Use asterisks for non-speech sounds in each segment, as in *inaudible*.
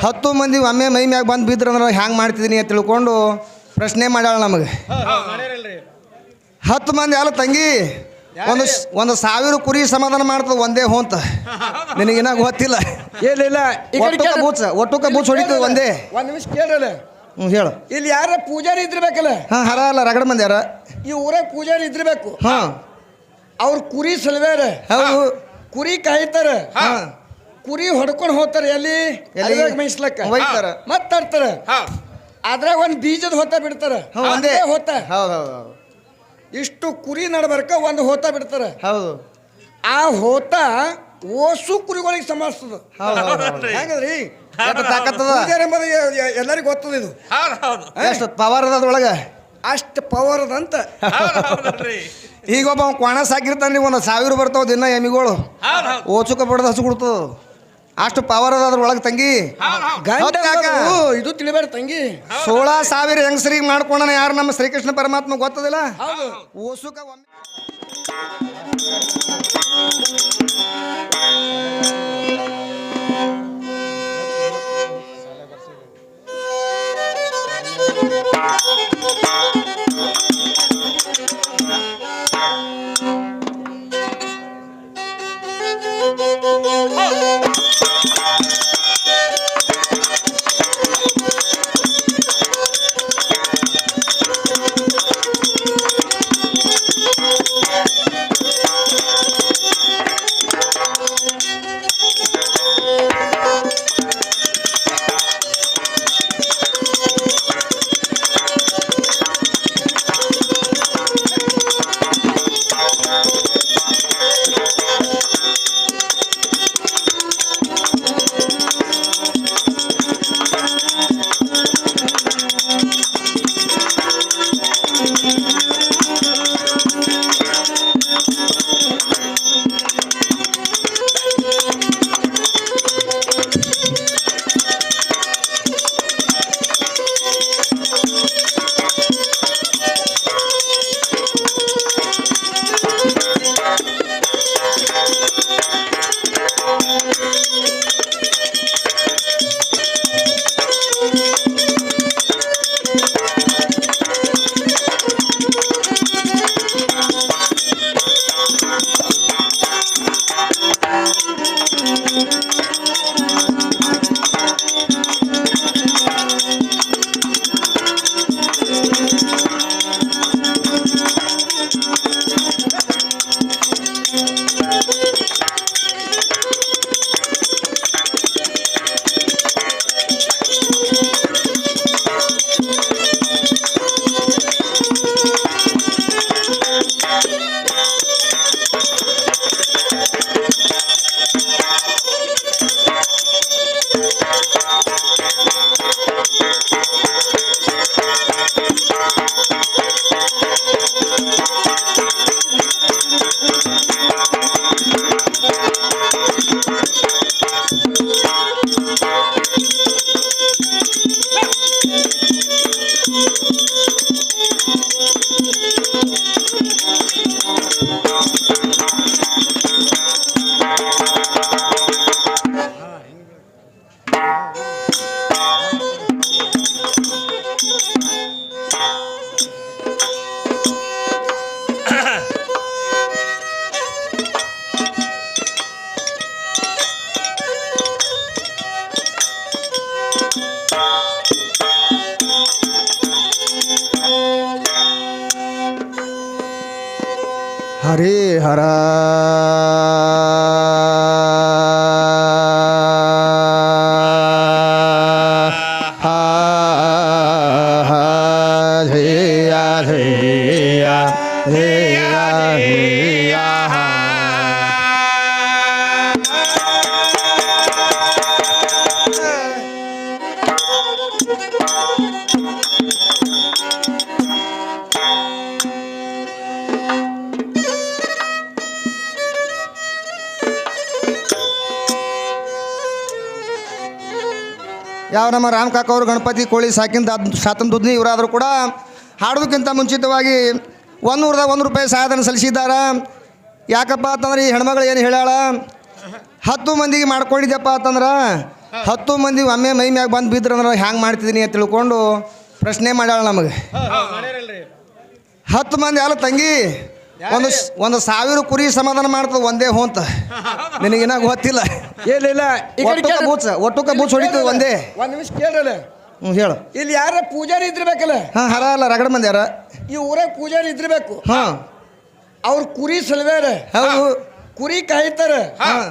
ಹತ್ತು ಮಂದಿ ಒಮ್ಮೆ ಮೈ ಮ್ಯಾಗ ಬಂದು ಬಿದ್ರಂದ್ರೆ ಹ್ಯಾಂಗೆ ಮಾಡ್ತಿದ್ದೀನಿ ಅಂತ ತಿಳ್ಕೊಂಡು ಪ್ರಶ್ನೆ ಮಾಡ್ಯಾಳ ನಮಗೆ. ಹತ್ತು ಮಂದಿ ಅಲ್ಲ ತಂಗಿ ಒಂದು ಒಂದು ಸಾವಿರ ಕುರಿ ಸಮಾಧಾನ ಮಾಡ್ತದೆ ಒಂದೇ ಹೋಂತ ನಿನಗಿನ ಗೊತ್ತಿಲ್ಲ. ಏನಿಲ್ಲ ಒಟ್ಟುಕ ಕೇಳು. ಬೂಚ ಒಟ್ಟುಕ ಬೂಚ್ ಹೊಡಿತದ ಒಂದೇ. ಒಂದ್ ನಿಮಿಷ ಕೇಳಲ್ಲ ಹ್ಞೂ ಹೇಳು. ಇಲ್ಲಿ ಯಾರ ಪೂಜಾರಿ ಇದ್ರಬೇಕಲ್ಲ ಹಾಂ ಹರ ಅಲ್ಲ ರಗಡ ಮಂದಿ ಯಾರ? ಈ ಊರಾಗ ಪೂಜಾರಿ ಇದ್ರಬೇಕು ಹಾಂ. ಅವ್ರ ಕುರಿ ಸಲವೇರ. ಹೌದು. ಕುರಿ ಕಾಯ್ತಾರ. ಹಾಂ. ಕುರಿ ಹೊಡ್ಕೊಂಡು ಹೋಗ್ತಾರೆ ಎಲ್ಲಿ? ಎಲ್ಲಿ? ಅಡವ್ಯಾಗ ಮೇಯಿಸ್ಲಕ್ಕ. ಒಯ್ತಾರ. ಮತ್ ತರ್ತಾರ ಅದ್ರಾಗ ಒಂದ್ ಬೀಜದ ಹೊತ್ತ ಬಿಡ್ತಾರ. ಒಂದೇ. ಹೋತ. ಹೊತ್ತ ಹೌದು ಹೌದು ಹೌದು. ಇಷ್ಟು ಕುರಿ ನಡ್ಬರ್ಕ ಒಂದು ಹೋತ ಬಿಡ್ತಾರ. ಹೌದು. ಆ ಹೋತ ಓಸು ಕುರಿಗಳಿಗೆ ಸಮಾಸ್ತದ ಹೌದು ಹೌದು ಹೌದು. *laughs* ಹೆಂಗದ್ರಿ? ಎಷ್ಟು ತಾಕತ್ತದ? ಪೂಜಾರಿ ಎಂಬುದು ಎ- ಎ- ಎಲ್ಲರಿಗೂ ಗೊತ್ತದ ಇದು. ಹೌದು. ಹೌದು ಎಷ್ಟು ಪವರ್ ಅದ ಅದ್ರೊಳಗೆ? ಅಷ್ಟು ಪವರ್ ಅದಂತ ಹೌದು ಹೌದಲ್ರಿ ಈಗ ಒಬ್ಬ ಅವ್ನ್ ಕ್ವಾಣ ಸಾಕಿರ್ತಾನೆ ಒಂದು ಸಾವಿರ ಬರ್ತಾವ ದಿನ ಎಮಿಗಳು ಹೌದು ಹೌದು. ಓಚುಕ ಬಡ್ದು ಹಸು ಕೊಡ್ತದ. ಅಷ್ಟು ಪವರ್ ಅದ ಅದ್ರೊಳಗೆ ತಂಗಿ. ಗಂಡ ಇದು ತಿಳಿಬೇಡ ತಂಗಿ. ಸೋಳ ಸಾವಿರ ಹೆಂಗಸರಿಗೆ ಮಾಡ್ಕೊಂಡನ ಯಾರು ನಮ್ಮ ಶ್ರೀಕೃಷ್ಣ ಪರಮಾತ್ಮ ಗೊತ್ತದಿಲ್ಲ? ಹೌದು. ಓಸುಕ ಒಮ್ಮೆ ಅವರು ಗಣಪತಿ ಕೋಳಿ ಸಾಕಿಂದ ಸಾತನ್ ದುದ್ನಿ ಇವರಾದರೂ ಕೂಡ ಹಾಡೋದಕ್ಕಿಂತ ಮುಂಚಿತವಾಗಿ ಒಂದು ನೂರದ ಒಂದು ರೂಪಾಯಿ ಸಹಾಯಧನ ಸಲ್ಲಿಸಿದ್ದಾರೆ? ಯಾಕಪ್ಪ ಅಂತಂದ್ರೆ ಈ ಹೆಣ್ಮಗಳು ಏನು ಹೇಳ್ಯಾಳ? ಹತ್ತು ಮಂದಿಗೆ ಮಾಡ್ಕೊಂಡಿದ್ದಪ್ಪ ಅಂತಂದ್ರೆ ಹತ್ತು ಮಂದಿ ಒಮ್ಮೆ ಮೈ ಮ್ಯಾಗ ಬಂದು ಬಿದ್ರಂದ್ರೆ ಹ್ಯಾಂಗೆ ಮಾಡ್ತಿದ್ದೀನಿ ಅಂತ ತಿಳ್ಕೊಂಡು ಪ್ರಶ್ನೆ ಮಾಡ್ಯಾಳ ನಮಗೆ. ಹತ್ತು ಮಂದಿ ಅಲ್ಲ ತಂಗಿ ಒಂದು ಒಂದು ಸಾವಿರ ಕುರಿ ಸಮಾಧಾನ ಮಾಡ್ತದ ಒಂದೇ ಹೋಂತ *laughs* ನಿನಗಿನ ಗೊತ್ತಿಲ್ಲ. ಏನಿಲ್ಲ ಒಟ್ಟುಕ. ಬೂಚ ಒಟ್ಟುಕ ಬೂಚ್ ಹೊಡಿತದ ಒಂದೇ. ಒಂದ್ ನಿಮಿಷ ಕೇಳಲ್ಲ ಹ್ಞೂ ಹೇಳು. ಇಲ್ಲಿ ಯಾರ ಪೂಜಾರಿ ಇದ್ದಿರ್ಬೇಕಲ್ಲ? ಹಾಂ ಹರ ಅಲ್ಲ ರಗಡ ಮಂದಿ ಯಾರ? ಈ ಊರಾಗ ಪೂಜಾರಿ ಇದ್ರಬೇಕು ಹಾಂ. ಅವ್ರ ಕುರಿ ಸಲ್ವ್ಯಾರ ಹೌದು. ಕುರಿ ಕಾಯ್ತಾರ. ಹಾಂ.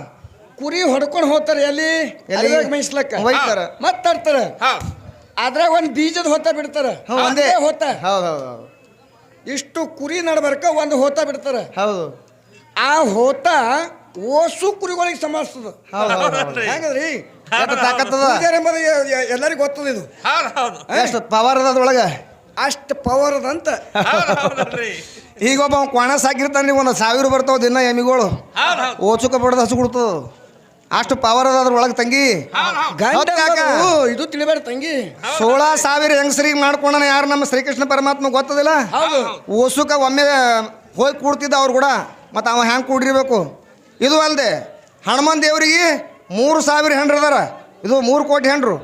ಕುರಿ ಹೊಡ್ಕೊಂಡು ಹೋಗ್ತಾರ ಎಲ್ಲಿ? ಹೋಯ್ತಾರ ಮೇಯ್ಸ್ಲಕ್ಕ ಒಯ್ತಾರ. ಮತ್ ತರ್ತಾರ. ಅದ್ರಾಗ ಒಂದ್ ಬೀಜದ ಹೊತ್ತ ಬಿಡ್ತಾರ. ಒಂದೇ. ಒಂದೇ ಹೊತ್ತ. ಹೌದು ಹೌದು ಹೌದು. ಇಷ್ಟು ಕುರಿ ನಡ್ಬರ್ಕ ಒಂದು ಹೋತ ಬಿಡ್ತಾರೆ. ಹೌದು. ಆ ಹೋತ ಓಸು ಕುರಿಗಳಿಗೆ ಸಮಾಸ್ತದ ಹೆಂಗದ್ರಿ? ಎಲ್ಲರಿಗೂ ಗೊತ್ತದ ಇದು. ಎಷ್ಟು ಪವರ್ ಅದ ಅದ್ರೊಳಗೆ? ಅಷ್ಟು ಪವರ್ ಅದಂತ. ಈಗ ಒಬ್ಬ ಕ್ವಾಣ ಸಾಕಿರ್ತಾನೆ ಒಂದು ಸಾವಿರ ಬರ್ತಾವ ದಿನ ಎಮ್ಮಿಗಳು. ಓಚುಕ ಬಡ್ದು ಹಸು ಕೊಡ್ತದ. ಅಷ್ಟು ಪವರ್ ಅದ ತಂಗಿ. ಗಂಡ ಹೌದ್. ಕಾಕ? ಇದು ತಿಳಿಬೇಡ ತಂಗಿ. ಸೋಳ ಸಾವಿರ ಹೆಂಗಸರಿಗೆ ಮಾಡ್ಕೊಂಡನ ಯಾರು ನಮ್ಮ ಶ್ರೀಕೃಷ್ಣ ಪರಮಾತ್ಮ ಗೊತ್ತದಿಲ್ಲ? ಹೌದು. ಓಸುಕ ಒಮ್ಮೆ ಹೋಗಿ ಕೂಡ್ತಿದ್ದ ಅವ್ರು ಕೂಡ ಮತ್ತು ಅವ ಹ್ಯಾಂಗೆ ಕೂಡಿರ್ಬೇಕು? ಇದು ಅಲ್ಲದೆ ಹನುಮನ್ ದೇವರಿಗೆ ಮೂರು ಸಾವಿರ ಹೆಂಡ್ರು ಅದಾರ. ಇದು ಮೂರು ಕೋಟಿ ಹೆಂಡ್ರು.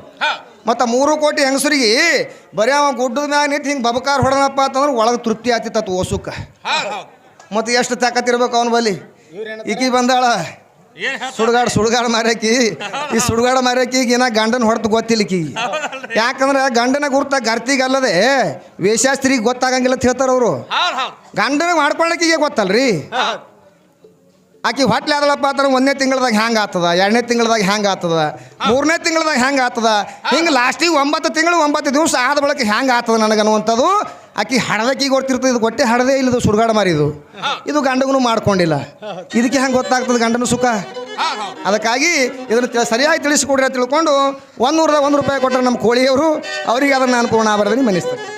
ಮತ್ತು ಮೂರು ಕೋಟಿ ಹೆಂಗಸರಿಗೆ ಬರೀ ಅವ ಗುಡ್ಡದ ಮ್ಯಾಗ ನಿಂತು ಹಿಂಗೆ ಬಬಕಾರ ಹೊಡನಪ್ಪ ಅಂತಂದ್ರೆ ಒಳಗೆ ತೃಪ್ತಿ ಆತಿತ್ತು ಓಸುಕ. ಮತ್ತು ಎಷ್ಟು ತಾಕತ್ತಿರ್ಬೇಕು ಅವನ ಬಲಿ ಈಕಿ ಬಂದಾಳ. ಸುಡುಗಾಡು ಸುಡ್ಗಾಡ್ ಮಾರ್ಯಾಕಿ. ಈ ಸುಡುಗಾಡ ಮಾರಕಿಗಿನ ಈಗ ಏನ ಗಂಡನ ಹೊಡೆದು ಗೊತ್ತಿಲ್ಲಕಿ. ಯಾಕಂದ್ರೆ ಗಂಡನ ಗುರ್ತ ಗರ್ತಿಗಲ್ಲದೆ ವೇಷಾಸ್ತ್ರಿಗೆ ಗೊತ್ತಾಗಂಗಿಲ್ಲ ಅಂತ ಹೇಳ್ತಾರ ಅವರು. ಗಂಡನ ಮಾಡ್ಕೊಳ್ಳೋಕಿಗೆ ಗೊತ್ತಲ್ರಿ? ಆಕಿ ಹೊಟ್ಲೆ ಆದಳಪ್ಪ ಅಂದ್ರೆ ಒಂದನೇ ತಿಂಗಳದಾಗ ಹ್ಯಾಂಗೆ ಆಗ್ತದ ಎರಡನೇ ತಿಂಗಳದಾಗ ಹ್ಯಾಂಗೆ ಆಗ್ತದ ಮೂರನೇ ತಿಂಗಳದಾಗ ಹ್ಯಾಂಗೆ ಆಗ್ತದ ಹಿಂಗೆ ಲಾಸ್ಟಿಗೆ ಒಂಬತ್ತು ತಿಂಗಳು ಒಂಬತ್ತು ದಿವಸ ಆದ ಬಳಕೆ ಹ್ಯಾಂಗೆ ಆಗ್ತದ ನನಗೆ ಅನ್ನುವಂಥದ್ದು ಆಕಿ ಹಡದಕ್ಕಿಗೆ ಗೊತ್ತಿರ್ತದೆ ಇದು ಗೊಟ್ಟೆ ಹಡದೇ ಇಲ್ಲದು ಸುರ್ಗಾಡ ಮಾರಿದು ಇದು. ಗಂಡಗೂ ಮಾಡ್ಕೊಂಡಿಲ್ಲ. ಇದಕ್ಕೆ ಹಂಗೆ ಗೊತ್ತಾಗ್ತದೆ ಗಂಡನ ಸುಖ? ಅದಕ್ಕಾಗಿ ಇದನ್ನು ಸರಿಯಾಗಿ ತಿಳಿಸಿಕೊಡ್ರಿ ಅಂತ ತಿಳ್ಕೊಂಡು ಒಂದು ನೂರದ ಒಂದು ರೂಪಾಯಿ ಕೊಟ್ಟರೆ ನಮ್ಮ ಕೋಳಿಯವರು ಅವರಿಗೆ ಅದನ್ನು ಅನುಕೂಲ ಆಭರಣದಲ್ಲಿ ಮನಿಸ್ತೇನೆ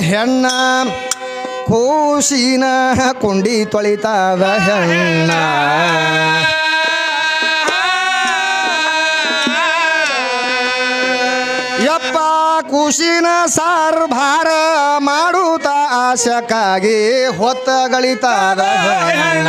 ಹೆಣ್ಣ ಕೂಸಿನ ಕುಂಡಿ ತೊಳಿತಾದ ಹೆಣ್ಣ. ಯಪ್ಪ ಕೂಸಿನ ಸಾರ್ ಭಾರ ಮಾಡುತ್ತ ಆಶಕ್ಕಾಗಿ ಹೊತ್ತ ಗಳಿತಾದ ಹೆಣ್ಣ.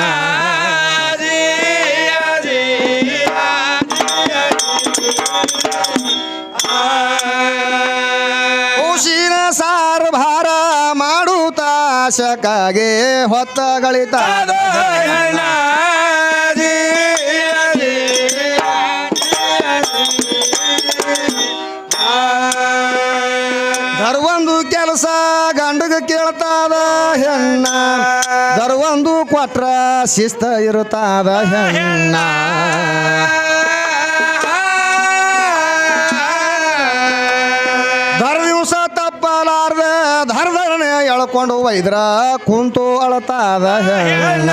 ಆಶಕ್ಕಾಗಿ ಹೊತ್ತ ಗಳಿತಾದ ಧರ್ವಂದು ಕೆಲಸ ಗಂಡಗ ಕೇಳ್ತಾದ ಹೆಣ್ಣ. ಧರ್ವಂದು ಕೊಟ್ರ ಶಿಸ್ತ ಇರುತ್ತಾದ ಹೆಣ್ಣ. ವೈದ್ರ ಒಯ್ದ್ರ ಕುಂತು ಅಳತಾದ ಹೆಣ್ಣ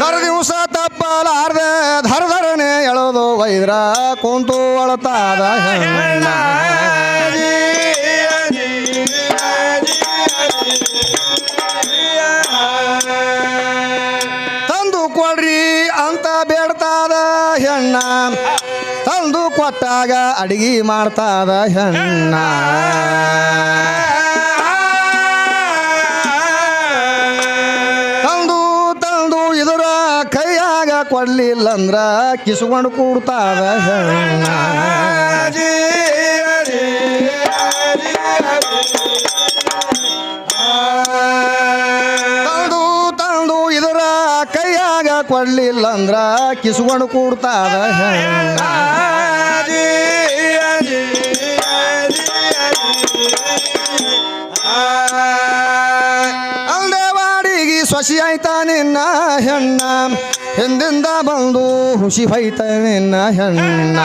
ದರ ದಿವಸ ತಪ್ಪಲಾರ್ದ ಧರ್ಧರಣೆ ಎಳೆದು ಒಯ್ದ್ರ ಕುಂತು ಅಳತಾದ ಹೆಣ್ಣ ತಂದು ಕೊಡ್ರಿ ಅಂತ ಬೇಡ್ತಾದ ಹೆಣ್ಣ. ತಂದು ಕೊಟ್ಟಾಗ ಅಡಿಗೆ ಮಾಡ್ತಾದ ಹೆಣ್ಣ. ತಂದು ತಂದು ಇದರ ಕೈಯಾಗ ಕೊಡ್ಲಿಲ್ಲಂದ್ರ ಕಿಸ್ಕೊಂಡು ಕೂಡ್ತಾದ ಹೆಣ್ಣ. ಕೈಯಾಗ ಕೊಡ್ಲಿಲ್ಲಂದ್ರ ಕಿಸ್ಕೊಂಡು ಕೂಡ್ತಾದ ಹೆಣ್ಣ ಅಲ್ದೇವಾಡಿಗೆ ಸೊಸಿ ಆಯ್ತ ನಿನ್ನ ಹೆಣ್ಣ. ಹಿಂದಿಂದ ಬಂದು ಹುಸಿ ನಿನ್ನ ಹೆಣ್ಣ.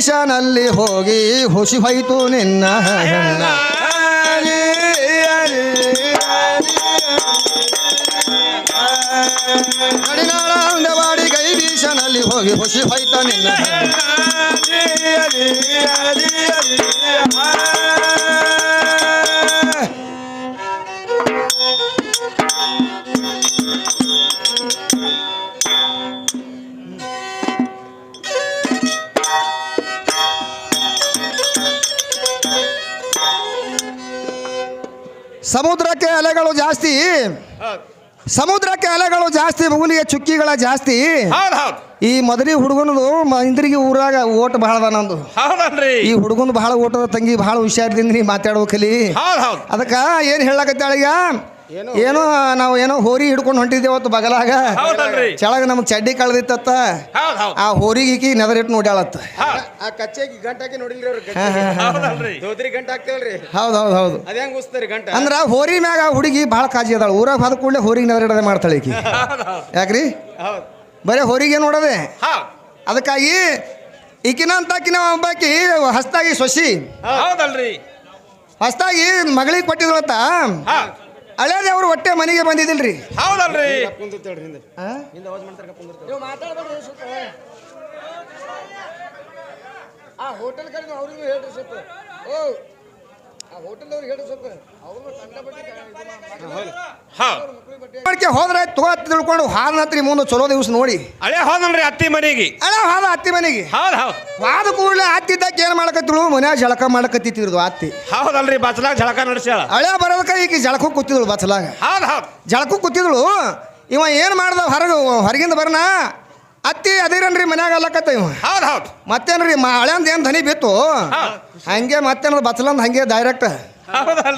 ಬೀಸನಲ್ಲಿ ಹೋಗಿ ಹುಸಿ ಹೋಯ್ತು ನಿನ್ನ ಹೆಣ್ಣ ಕೈ ಅಂದವಾಡಿ ಗೈ ಬೀಸನಲ್ಲಿ ಹೋಗಿ ಹುಸಿ ಹೋಯ್ತ ನಿನ್ನ ಜಾಸ್ತಿ. ಸಮುದ್ರಕ್ಕೆ ಅಲೆಗಳು ಜಾಸ್ತಿ ಮುಗುಲಿಗೆ ಚುಕ್ಕಿಗಳ ಜಾಸ್ತಿ. ಈ ಮದರಿ ಹುಡುಗನದು ಇಂದ್ರಿಗೆ ಊರಾಗ ಓಟ್ ಬಹಳ ನಂದು. ಈ ಹುಡುಗನ ಬಹಳ ಓಟದ ತಂಗಿ ಬಹಳ ಹುಷಾರದಿಂದ ನೀ ಮಾತಾಡೋ ಕಲಿ. ಅದಕ್ಕ ಏನ್ ಹೇಳಕತ್ತಾಳೀಗ? ಏನೋ ನಾವು ಏನೋ ಹೋರಿ ಹಿಡ್ಕೊಂಡು ಹೊಂಟಿದ್ದೇವೆ ಅವತ್ತು ಬಗಲಾಗ. ಹೌದಲ್ರಿ. ಕೆಳಗೆ ನಮ್ಗೆ ಚಡ್ಡಿ ಕಳ್ದಿತ್ತತ್ತ. ಹೌದ್ ಹೌದ್. ಆ ಹೋರಿಗೆ ಈಕಿ ನೆದರಿಟ್ಟು ನೋಡ್ಯಾಳತ್ತ. ಆ ಕಚ್ಚೆಗೆ ಗಂಟ ಹಾಕಿ ನೋಡಿಲ್ರಿ ಅವ್ರ ದೋದ್ರಿ ಗಂಟ ಹಾಕ್ತೇವಲ್ರಿ. ಹೌದು ಹೌದು ಹೌದು. ಅದ ಹೆಂಗ್ ಉಸ್ತಾರಿ ಗಂಟ? ಅಂದ್ರ ಹೋರಿ ಮ್ಯಾಗ ಆ ಹುಡುಗಿ ಭಾಳ ಕಾಜಿ ಅದಾಳ. ಊರಾಗ ಹೋದ ಕೂಡಲೇ ಹೋರಿಗೆ ನೆದರಿಡದೆ ಮಾಡ್ತಾಳೆ ಈಕಿ. ಯಾಕ್ರಿ? ಬರೇ ಹೋರಿಗೆ ನೋಡದೆ. ಅದಕ್ಕಾಗಿ ಈಕಿನ ಅಂತಾಕಿನ ಒಬ್ಬಾಕಿ ಹಸ್ತಾಗಿ ಸೊಸಿ. ಹೌದಲ್ರಿ. ಹೊಸ್ತಾಗಿ ಮಗಳಿಗೆ ಕೊಟ್ಟಿದ್ರತ್ತ ಹೌದ್ ಹಳೇದೇ ಅವ್ರು ಹೊಟ್ಟೆ ಮನೆಗೆ ಬಂದಿದ್ದಿಲ್ರಿ? ಹೌದಲ್ರಿ. ಆ? ಹೋಟೆಲ್ ಕಡೆ ಅವ್ರಿಗೂ ಹೇಳ್ರಿ ಸ್ವಲ್ಪ. ಓ ಹೋದ್ರೆ ತಗೋ ತಿಳ್ಕೊಂಡು ಹಾಲ್ ಹತ್ರಿ ಮುಂದೆ ಚಲೋ ದಿವಸ ನೋಡಿ. ಅಳೆ ಹೋದ್ರಿ ಅತ್ತಿ ಮನೆಗೆ. ಅಳೆ ಹೋದ ಅತ್ತಿ ಮನೆಗೆ. ಹೌದ್ ಹೌದ್. ವಾದ ಕೂಡಲೇ ಅತ್ತಿದ್ದಕ್ಕೆ ಏನು ಮಾಡಕತ್ತಿಳು? ಮನ್ಯಾಗ ಜಳಕ ಮಾಡಕತ್ತಿತ್ತಿರ್ದು ಅತ್ತಿ. ಹೌದಲ್ರಿ ಬಚ್ಲಾಗ ಜಳಕ ನಡೆಸ್ಯಾಳ. ಅಳೆ ಬರೋದಕ್ಕೆ ಈಗ ಜಳಕು ಕೂತಿದ್ಳು ಬಚ್ಲಾಗ ಹೌದ್ ಹೌದ್. ಜಳಕು ಕೂತಿದ್ಳು? ಇವ ಏನು ಮಾಡ್ದ ಹೊರಗ ಹೊರಗಿಂದ ಬರನ? ಅತ್ತಿ ಅದಿರನ್ರಿ ಮನ್ಯಾಗ ಅಲ್ಲಕತ್ತ ಇವ. ಹೌದು ಹೌದು. ಮತ್ತೇನ್ರಿ ಹಳೆಂದ ಏನು ಧನಿ ಬಿತ್ತು? ಹಂಗೆ ಮತ್ತೇನದ ಬತ್ಲಂದ್ ಹಂಗೆ ಡೈರೆಕ್ಟ್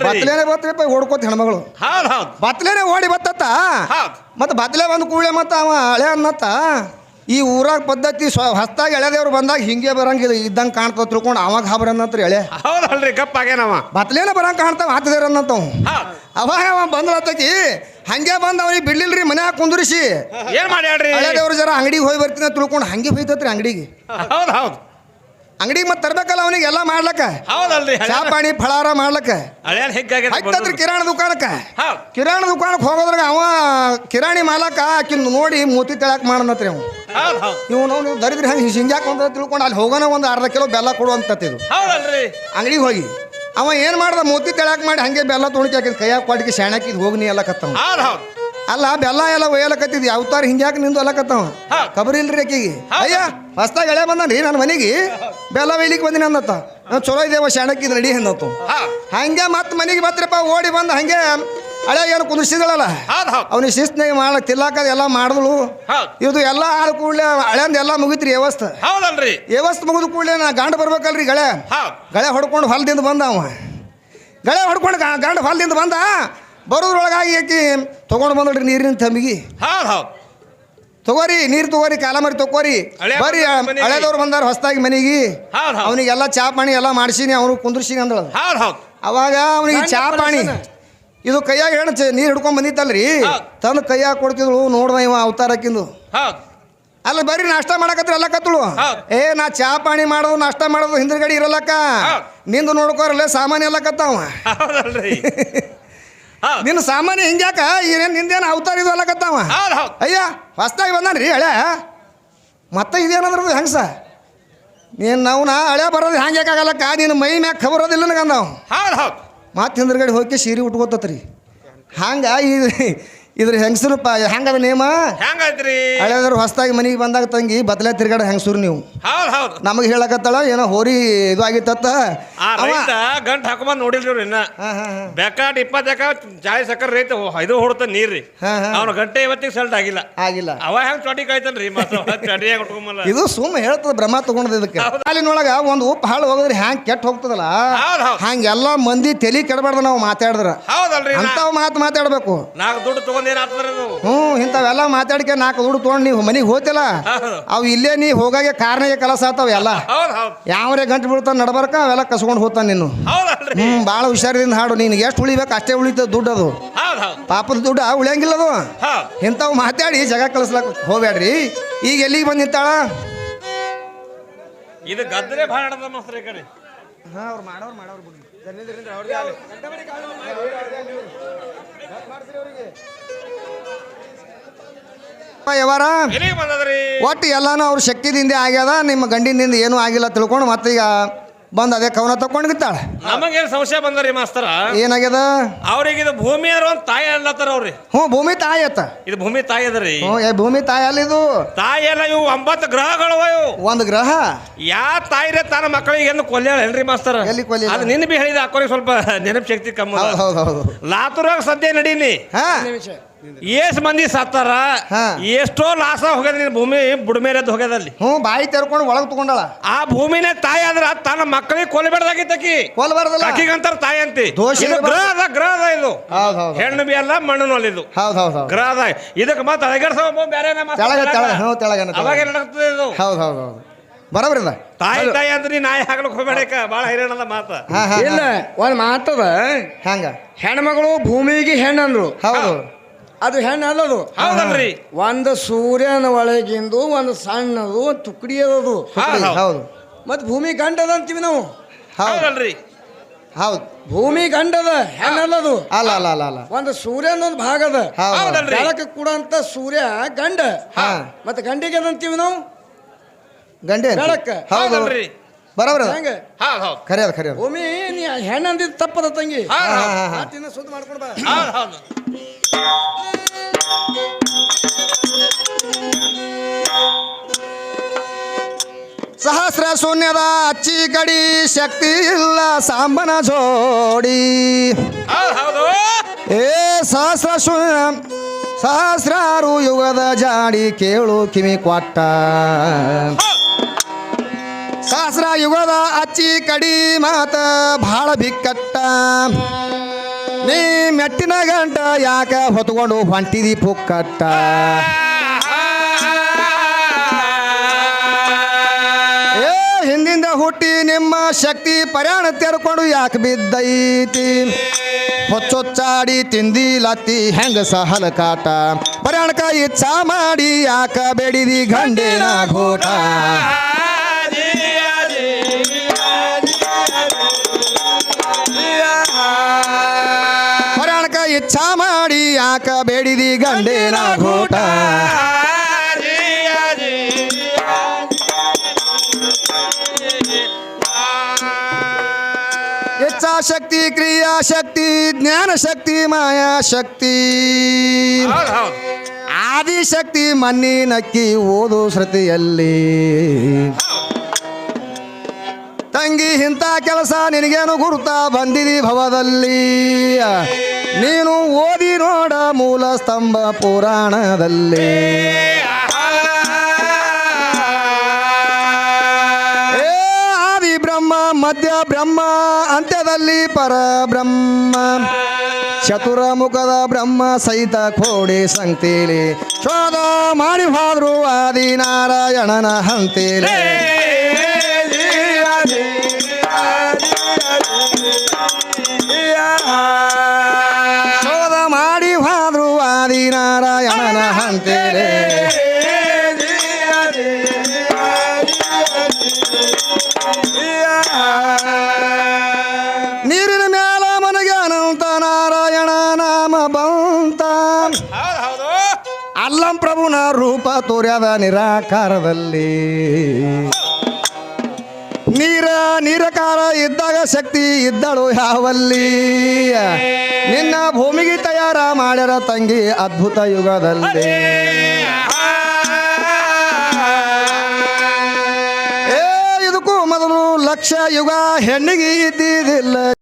ಬತ್ಲೇನೆ ಬತ್ತಪ್ಪ ಓಡ್ಕೋತ ಹೆಣ್ಮಗಳು. ಬತ್ಲೇನೆ ಓಡಿ ಬತ್ತತ್ತ? ಮತ್ತೆ ಬತ್ಲೆ ಬಂದು ಕೂಳೆ ಮತ್ತ ಅವ ಹಳೆ ಅನ್ನತ್ತ? ಈ ಊರಾಗ ಪದ್ಧತಿ ಸ್ವ ಹೊಸ್ದಾಗಿ ಎಳೆದೇವ್ರು ಬಂದಾಗ ಹಿಂಗೆ ಬರಂಗಿಲ್ಲ ಇದ್ದಂಗೆ ಕಾಣ್ತಾವ ತಿಳ್ಕೊಂಡು ಅವಾಗ ಹಾಬ್ರ ಅನ್ನತ್ರಿ ಎಳೆ ಹೌದಲ್ರಿ ಗಪ್ಪ ಆಗ್ಯಾನವ ಬತ್ಲೇನೆ ಬರಂಗೆ ಕಾಣ್ತಾವ ಹಾತದೇವ್ರ ಅನ್ನತ್ತವ್. ಅವಾಗ ಅವ ಬಂದ್ಲತ್ತಕಿ ಹಂಗೆ ಬಂದು ಅವ್ನಿಗೆ ಬಿಡ್ಲಿಲ್ರಿ ಹಾಕಿ ಕುಂದ್ರಿಸಿ. ಏನ್ ಮಾಡ್ಯಾಳ್ರಿ ಹಳೆದೇವ್ರು ಜರ ಅಂಗಡಿಗೆ ಹೋಗಿ ಬರ್ತೀನಿ ಅಂತ ತಿಳ್ಕೊಂಡು ಹಂಗೆ ಹೋಯ್ತತ್ರಿ ಅಂಗಡಿಗೆ. ಹೌದು ಹೌದು. ಅಂಗಡಿಗೆ ಮತ್ತೆ ತರ್ಬೇಕಲ್ಲ ಅವನಿಗೆ ಎಲ್ಲ ಮಾಡ್ಲಕ್ಕ. ಹೌದಲ್ರಿ ಚಾ ಪಾಣಿ ಫಳಾರ ಮಾಡ್ಲಕ್ಕ. ಹಳ್ಯಾನ್ ಕಿರಾಣಿ ಕಿರಾಣ ದುಕಾನಕ್ಕೆ. ಕಿರಾಣ ದುಕಾನಕ್ಕೆ ಹೋಗೋದ್ರಾಗ ಅವ ಕಿರಾಣಿ ಮಾಲಕ ಆಕಿನ್ ನೋಡಿ ಮೂತಿ ತೆಳಕ್ ಮಾಡನತ್ರಿ ಅವ. ಇವನು ದರಿದ್ರಿ ಹಂಗೆ ಹಿಂಗ್ಯಾಕ ಅಂತ ತಿಳ್ಕೊಂಡು ಅಲ್ಲಿ ಹೋಗೋಣ ಒಂದು ಅರ್ಧ ಕಿಲೋ ಬೆಲ್ಲ ಕೊಡು ಇದು. ಹೌದಲ್ರಿ. ಅಂಗಡಿಗೆ ಹೋಗಿ. ಅವ ಏನು ಮಾಡ್ದ? ಮೂತಿ ತೆಳಕ್ ಮಾಡಿ ಹಂಗೆ ಬೆಲ್ಲ ತೊಣಿಕೆ ಹಾಕಿದ್ ಕೈಯಾಗ ಕೊಟ್ಟಿಗೆ ಶಾಣಾಕಿದ್ ಹೋಗಿ ನೀ ಎಲ್ಲ ಕತ್ತವ ಅಲ್ಲ ಬೆಲ್ಲ ಎಲ್ಲ ಒಯ್ಯಲಕತ್ತಿದ್ ಅವತಾರ ಹಿಂಗ್ಯಾಕ ನಿಂದು ಅಲ್ಲಕತ್ತವ. ಕಬರಿ ಇಲ್ರಿ ಆಕಿಗೆ. ಅಯ್ಯ ಹೊಸ್ದಾಗ ಎಳೆ ಬಂದನ್ರಿ ನನ್ನ ಮನೆಗೆ. ಬೆಲ್ಲ ಒಯ್ಲಿಕ್ಕೆ ಬಂದಿನಿ ಅಂದತ್ತ. ಚಲೋ ಇದೇವ ಶಾಣಕ್ಕಿದ್ ರೆಡಿ ಅಂದತ್ತು. ಹಂಗೆ ಮತ್ತೆ ಮನೆಗೆ ಬತ್ರಪ್ಪ ಓಡಿ ಬಂದು ಹಂಗೆ ಹಳೆ ಏನು ಕುದಿಸಿದಳಲ್ಲ? ಹೌದ್ ಹೌದ್. ಅವನಿಗೆ ಶಿಸ್ತಿನಾಗ ಮಾಡಕ್ ತಿಲ್ಲಾಕ ಎಲ್ಲ ಮಾಡಿದ್ಳು. ಹೌದ್. ಇದು ಎಲ್ಲ ಆದ ಕೂಡಲೇ ಹಳೆಂದ ಎಲ್ಲ ಮುಗಿತ್ರಿ ವ್ಯವಸ್ಥೆ. ಹೌದಲ್ರಿ. ವ್ಯವಸ್ಥೆ ಮುಗಿದ ಕೂಡಲೇ ನಾ ಗಂಡ ಬರ್ಬೇಕಲ್ರಿ ಗಳೆ. ಹೌದ್. ಗಳೆ ಹೊಡ್ಕೊಂಡು ಹೊಲದಿಂದ ಬಂದ ಅವ. ಗಳೆ ಹೊಡ್ಕೊಂಡು ಗಂಡ ಹೊಲದಿಂದ ಬಂದ. ಬರೋದ್ರೊಳಗಾಗಿ ಆಕಿ ತಗೊಂಡು ಬಂದ್ರಿ ನೀರಿನ ತಂಬಿಗೆ. ಹೌದ್ ಹೌದ್. ತಗೋರಿ ನೀರು ತಗೋರಿ ಕಾಲ ಮರಿ ತಗೋರಿ ಬರ್ರಿ. ಹಳೆದವ್ರು ಬಂದಾರ ಹೊಸದಾಗಿ ಮನೆಗೆ. ಹೌದ್ ಹೌದ್. ಅವನಿಗೆಲ್ಲ ಚಾ ಪಾಣಿ ಎಲ್ಲ ಮಾಡಿಸಿನಿ ಅವನು ಕುಂದ್ರಿಸಿನಿ ಅಂದಳ ಹೌದ್ ಅವಾಗ ಅವನಿಗೆ ಚಾಪಾಣಿ ಚಾ ಪಾಣಿ. ಪರಸನ. ಇದು ಕೈಯಾಗ ಹೇಳ ನೀರು ಹಿಡ್ಕೊಂಡ್ ಬಂದಿತ್ತಲ್ರಿ? ತನ್ನ ಕೈಯಾಗ ಕೊಡ್ತಿದ್ಳು ನೋಡ್ದ ಇವ ಅವತಾರಕ್ಕಿಂದು ಹಾಕಿಂದು ಅಲ್ಲ ಬರೀ ನಾಷ್ಟ ಮಾಡಕತ್ರಿ ಎಲ್ಲ ಕತ್ತಳು ಏ ನಾ ಚಾ ಪಾಣಿ ಮಾಡೋದು ನಾಷ್ಟ ಮಾಡೋದು ಹಿಂದ್ಗಡೆ ಇರಲ್ಲಕ್ಕ. ನಿಂದು ನೋಡ್ಕೋರಲ್ಲ ಸಾಮಾನ್ಯ ಎಲ್ಲ ಕತ್ತವ ಹೌದಲ್ರಿ. ಹೌದ್ ನಿನ್ನ ಸಾಮಾನ್ಯ ಹಿಂಗ್ಯಾಕ ಏನೇನು ನಿಂದೇನು ಅವತಾರ ಇದು ಅಲ್ಲ ಕತ್ತವ ಹೌದ್ ಹೌದ್. ಅಯ್ಯ ಹೊಸ್ದಾಗಿ ಬಂದಾನ್ರಿ ಹಳೆ. ಮತ್ತೆ ಇದೇನದ್ರದ್ದು ಹೆಂಗ್ಸ? ನೀನು ನಾವು ನಾ ಹಳೆ ಬರೋದು ಹ್ಯಾಂಗ್ಯಾಕಾಗಲ್ಲಕ್ಕ ನಿನ್ನ ಮೈ ಮ್ಯಾಗ ಖಬರೋದಿಲ್ಲ ನನಗಂದವ್. ಹೌದು ಹೌದ್. ಮತ್ತೆ ಹಿಂದ್ರಗಡೆ ಹೋಗಿ ಸೀರೆ ಉಟ್ಕೋತತ್ರಿ. ಹಂಗೆ ಇದು ಇದ್ರ ಹೆಂಗಸರಪ್ಪ ಹೆಂಗದ ನೇಮ? ಹೆಂಗೈತ್ರಿ? ಹಳೆದ್ರು ಹೊಸದಾಗಿ ಮನೆಗೆ ಬಂದಾಗ ತಂಗಿ ಬದಲೇ ತಿರ್ಗಾಡ ಹೆಂಗಸರು ನೀವು. ಹೌದು ಹೌದು. ನಮಗೆ ಹೇಳಕತ್ತಳ ಏನೋ ಹೋರಿ ಇದು ಆಗಿತ್ತತ್ತ? ಆ ಅವ- ರೈತ ಗಂಟ್ ಹಾಕೊಂಬಂದ್ ನೋಡಿಲ್ರಿ ಇನ್ನ. ಬೇಕಾಟ್ ಇಪ್ಪತ್ತು ಎಕ ಚಾಳಿ ಸಕ್ಕರೆ ರೈತ ಇದು ಹೊಡ್ತ ನೀರ್ರಿ. ಅವ್ನ ಗಂಟೆ ಇವತ್ತಿಗೆ ಸೆಲ್ಟ್ ಆಗಿಲ್ಲ. ಆಗಿಲ್ಲ. ಅವ ಹೆಂಗ್ ಚೊಟಿ ಕಾಯ್ತಾನ್ರಿ ಮತ್ತೆ ಚಟಿಯಾಗ ಉಟ್ಕೊಂಬಲ್ಲ ಇದು ಸುಮ್ಮ ಹೇಳ್ತದ ಭ್ರಮ ತಗೊಂಡದ ಇದಕ್ಕೆ. ಹಾಲಿನೊಳಗ ಒಂದು ಉಪ್ಪು ಹಾಳು ಹೋಗಿದ್ರೆ ಹ್ಯಾಂಗ್ ಕೆಟ್ಟ ಹೋಗ್ತದಲ್ಲ? ಹೌದು ಹೌದ್. ಹಂಗೆಲ್ಲ ಮಂದಿ ತಲೆ ಕೆಡಬಾರ್ದು ನಾವು ಮಾತಾಡಿದ್ರ. ಹೌದಲ್ರಿ ಅಂತ ಮಾತು ಮಾತಾಡ್ಬೇಕು. ನಾಲ್ಕು ದುಡ್ಡು ಹ್ಞೂ ಇಂಥವೆಲ್ಲ ಮಾತಾಡ್ಕೆ ನಾಲ್ಕು ದುಡ್ಡು ತೊಗೊಂಡು ನೀವು ಮನೆಗೆ ಹೋತಿಲ್ಲ. ಅವು ಇಲ್ಲೇ ನೀ ಹೋಗಾಗೆ ಕಾರ್ನಾಗೆ ಕೆಲಸ ಆತಾವ ಎಲ್ಲ. ಹೌದ್ ಹೌದ್. ಯಾವ್ರೆ ಗಂಟು ಬೀಳ್ತಾನೆ ನಡ್ಬರ್ಕ ಅವೆಲ್ಲ ಕಸ್ಕೊಂಡು ಹೋಗ್ತಾನೆ ನೀನು. ಹೌದಲ್ರಿ. ಹ್ಞೂ ಭಾಳ ಹುಷಾರಿಂದ ಹಾಡು ನಿನಗೆ ಎಷ್ಟು ಉಳಿಬೇಕು ಅಷ್ಟೇ ಉಳಿತದೆ ದುಡ್ಡು ಅದು. ಹೌದ್ ಹೌದ್. ಪಾಪದ ದುಡ್ಡು ಉಳಿಯಂಗಿಲ್ಲ ಅದು. ಹೌದ್. ಇಂಥವು ಮಾತಾಡಿ ಜಗ ಕಳಿಸ್ಲಕ್ಕ ಹೋಗ್ಬೇಡ್ರಿ ಈಗ ಎಲ್ಲಿಗೆ ಬಂದು ನಿಂತಾಳ? ಇದು ಗದ್ದಲೆ ಭಾಳ ಆಡದ ಮಾಸ್ತರ ಈ ಕಡೆ. ಹಾಂ ಅವ್ರು ಮಾಡೋರು ಮಾಡೋರು ಬಿಡ್ರಿ. ಯಾವಾರ? ಎಲ್ಲಿಗೆ ಬಂದದ್ರಿ? ಒಟ್ಟು ಎಲ್ಲಾನು ಅವ್ರ ಶಕ್ತಿದಿಂದ ಆಗ್ಯದ ನಿಮ್ಮ ಗಂಡಿನಿಂದ ಏನೂ ಆಗಿಲ್ಲ ತಿಳ್ಕೊಂಡು ಮತ್ತೆ ಈಗ ಬಂದು ಅದೇ ಕವನ ತಗೊಂಡಿರ್ತಾಳೆ ನಮಗೆ ಸಮಸ್ಯೆ ಬಂದರಿ ಮಾಸ್ತರ? ಏನಾಗ್ಯದ? ಅವ್ರಿಗೆ ಇದು ಭೂಮಿ ಯಾರು ಅಂತ ತಾಯಿ ಅನ್ಲತ್ತಾರ ಅವ್ರಿ. ಹ್ಞೂ ಭೂಮಿ ತಾಯಿ ಅತ್ತ. ಇದು ಭೂಮಿ ತಾಯಿ ಅದರಿ ಹ್ಞೂ ಏ ಭೂಮಿ ತಾಯಿ ಅಲ್ಲಿದು ತಾಯಿ ಅಲ್ಲ ಇವು ಒಂಬತ್ತು ಗ್ರಹಗಳು ಇವು ಒಂದು ಗ್ರಹ? ಯಾ ತಾಯಿರೇ ತನ್ನ ಮಕ್ಕಳಿಗೆ ಎಂದು ಕೊಲ್ಯಾಳ ಏನ್ರಿ ಮಾಸ್ತರ? ಎಲ್ಲಿ ಕೊಲ್ಲಿ ಅದು ನಿನ್ನ ಬಿ ಹೇಳಿದ ಹಾಕೋರಿಗೆ ಸ್ವಲ್ಪ ನೆನಪು ಶಕ್ತಿ ಕಮ್ಮಿ. ಹೌದು ಹೌದು ಲಾತೂರಾಗ ಸದ್ಯ ನಡೀನಿ. ಹಾ? ಎಷ್ಟ್ ಮಂದಿ ಸತ್ತಾರ? ಹಾ. ಎಷ್ಟೋ ಲಾಸ ಹೋಗ್ಯದ ನಿನ್ನ ಭೂಮಿ ಬುಡ್ಮೇಲೆದ್ದು ಹೋಗ್ಯದ ಅಲ್ಲಿ. ಹ್ಞೂ ಬಾಯಿ ತೆರ್ಕೊಂಡು ಒಳಗೆ ತಗೊಂಡಳ. ಆ ಭೂಮಿನೇ ತಾಯಿ ಆದ್ರ ತನ್ನ ಮಕ್ಕಳಿಗೆ ಕೊಲ್ಬೇಡ್ದಾಗಿತ್ತಕಿ ಕೊಲ್ಬಾರ್ದಲ್ಲ ಅಕ್ಕಿಗಂತಾರ ತಾಯಿ ಅಂತಿ. ದೋಷ ಇದು ಇರ್ಬಾರ್ದು. ಗ್ರಹ ಅದ ಗ್ರಹ ಅದ ಇದು. ಹೌದು ಹೌದು ಹೆಣ್ಣು ಬಿ ಅಲ್ಲ ಮಣ್ಣು ನೋಲ್ ಹೌದು ಹೌದು. ಹೌದು ಗ್ರಹ ಅದ ಇದಕ್ಕೆ ಮತ್ತೆ ಅಳಗಡ್ಸ ಬೇರೆ ತೆಳಗ ತೆಳಗ ಹ್ಞೂ ತೆಳಗನ ಅವಾಗ ಏನಾಗ್ತದೆ ಇದು? ಹೌದು ಹೌದು ಹೌದು ಬರೋಬ್ರಿದ ತಾಯಿ ತಾಯಿ ಅಂದ್ರೆ ನೀ ನಾಯಿ ಹಾಕ್ಲಿಕ್ಕೆ ಹೋಗ್ಬೇಡಕ ಭಾಳ ಹೈರಾಣದ ಮಾತ. ಹಾಂ ಹಾಂ ಇಲ್ಲ ಒಂದ್ ಮಾತದ. ಹೆಂಗ ಹೆಣ್ಮಗಳು ಭೂಮಿಗೆ ಹೆಣ್ಣಂದ್ರು. ಹೌದು. ಅದು ಹೆಣ್ಣು ಅಲ್ಲದು ಹೌದಲ್ರಿ ಒಂದು ಸೂರ್ಯನ ಒಳಗಿಂದು ಒಂದು ಸಣ್ಣದು ಒಂದು ತುಕಡಿ ಅದದು. ಹೌದು, ಹೌದು. ಮತ್ತು ಭೂಮಿ ಗಂಡದ ಅಂತೀವಿ ನಾವು. ಹೌದು. ಹೌದಲ್ರಿ. ಹೌದು. ಭೂಮಿ ಗಂಡದ ಹೆಣ್ಣಲ್ಲದು. ಅಲ್ಲ ಅಲ್ಲ ಅಲ್ಲ ಅಲ್ಲ. ಒಂದು ಸೂರ್ಯನ ಒಂದು ಭಾಗದ. ಹೌದು. ಹೌದಲ್ರಿ. ಬೆಳಕು ಕೊಡಂತ ಸೂರ್ಯ ಗಂಡ. ಹಾ. ಮತ್ತೆ ಗಂಡಿಗೆ ಅದಂತೀವಿ ನಾವು? ಗಂಡೆ. ಬೆಳಕ. ಹೌದು. ಹೌದಲ್ರಿ. ಬರೋಬ್ರಿ ಹೆಂಗ? ಹೌದು ಹೌದು ಖರೆ ಅದ ಖರೆ ಅದ ಭೂಮಿ ನೀ ಹೆಣ್ಣಂದಿದ್ ತಪ್ಪದ ತಂಗಿ? ಹೌದು ಹಾ ಹೌದು ಸುದ್ದಿ ಮಾಡ್ಕೊಂಡು ಬಾ. ಹೌದು ಹೌದು ಸಹಸ್ರ ಶೂನ್ಯದ ಅಚ್ಚಿ ಕಡಿ ಶಕ್ತಿ ಇಲ್ಲ ಸಾಂಬನ ಜೋಡಿ. ಏ ಸಹಸ್ರ ಶೂನ್ಯ ಸಹಸ್ರಾರು ಯುಗದ ಜಾಡಿ ಕೇಳು ಕಿವಿ ಕ್ವಾಟ ಸಹಸ್ರ ಯುಗದ ಅಚ್ಚಿ ಕಡಿ ಮಾತ ಭಾಳ ಬಿಕ್ಕಟ್ಟ. ನೀ ಮೆಟ್ಟಿನ ಗಂಟ ಯಾಕ ಹೊತ್ಕೊಂಡು ಹೊಂಟಿದಿ ಪುಕ್ಕಟ್ಟ? ಏ, ಹಿಂದಿಂದ ಹುಟ್ಟಿ ನಿಮ್ಮ ಶಕ್ತಿ ಪರ್ಯಾಣ ತೆರ್ಕೊಂಡು ಯಾಕೆ ಬಿದ್ದೈತಿ? ಹೊಚ್ಚೊಚ್ಚಾಡಿ ತಿಂದಿ ಲತ್ತಿ ಹೆಂಗ ಸಹಲ ಕಾಟ? ಪ್ರಯಾಣಕ ಇಚ್ಛಾ ಮಾಡಿ ಯಾಕ ಬೆಡಿದಿ ಗಂಡೇನ ಘೋಟ? ಇಚ್ಛಾ ಮಾಡಿ ಯಾಕ ಬೇಡಿದಿ ಗಂಡೇನ ಘೋಟ ಜ್ಞಾನ ಕ್ರಿಯಾಶಕ್ತಿ ಜ್ಞಾನಶಕ್ತಿ ಮಾಯಾಶಕ್ತಿ ಮಾಯಾ ಶಕ್ತಿ. ಆದಿಶಕ್ತಿ ಮನ್ನಿನಕ್ಕಿ ಓದು ಶ್ರುತಿಯಲ್ಲಿ ತಂಗಿ ಇಂಥ ಕೆಲಸ ನಿನಗೇನು ಗುರುತಾ ಬಂದಿದಿ ಭವದಲ್ಲಿ? ನೀನು ಓದಿ ನೋಡ ಮೂಲ ಸ್ತಂಭ ಪುರಾಣದಲ್ಲಿ. ಆದಿ ಬ್ರಹ್ಮ, ಮಧ್ಯ ಬ್ರಹ್ಮ, ಅಂತ್ಯದಲ್ಲಿ ಪರಬ್ರಹ್ಮ ಚತುರ ಮುಖದ ಬ್ರಹ್ಮ ಸಹಿತ ಕೋಡಿ ಸಂತೇಲಿ ಶೋಧ ಮಾಡಿ ಹೋದ್ರು ಆದಿ ನಾರಾಯಣನ ನಾರಾಯಣನ ಹಂತೇಲಿ ನೀರಿನ ಮ್ಯಾಲ ಮನೆಗೆ ಅನಂತ ನಾರಾಯಣ ನಾಮ ಬಂತ. ಅಲ್ಲಂ ಪ್ರಭುನ ರೂಪ ತೋರ್ಯದ ನಿರಾಕಾರದಲ್ಲಿ. ನೀರ, ನೀರಕಾರ ಇದ್ದಾಗ ಶಕ್ತಿ ಇದ್ದಳು ಯಾವಲ್ಲಿ? ನಿನ್ನ ಭೂಮಿಗೆ ತಯಾರ ಮಾಡ್ಯಾರ ತಂಗಿ ಅದ್ಭುತ ಯುಗದಲ್ಲಿ. ಏ, ಇದಕ್ಕೂ ಮೊದಲು ಲಕ್ಷ ಯುಗ ಹೆಣ್ಣಿಗೆ ಇದ್ದಿದ್ದಿಲ್ಲ.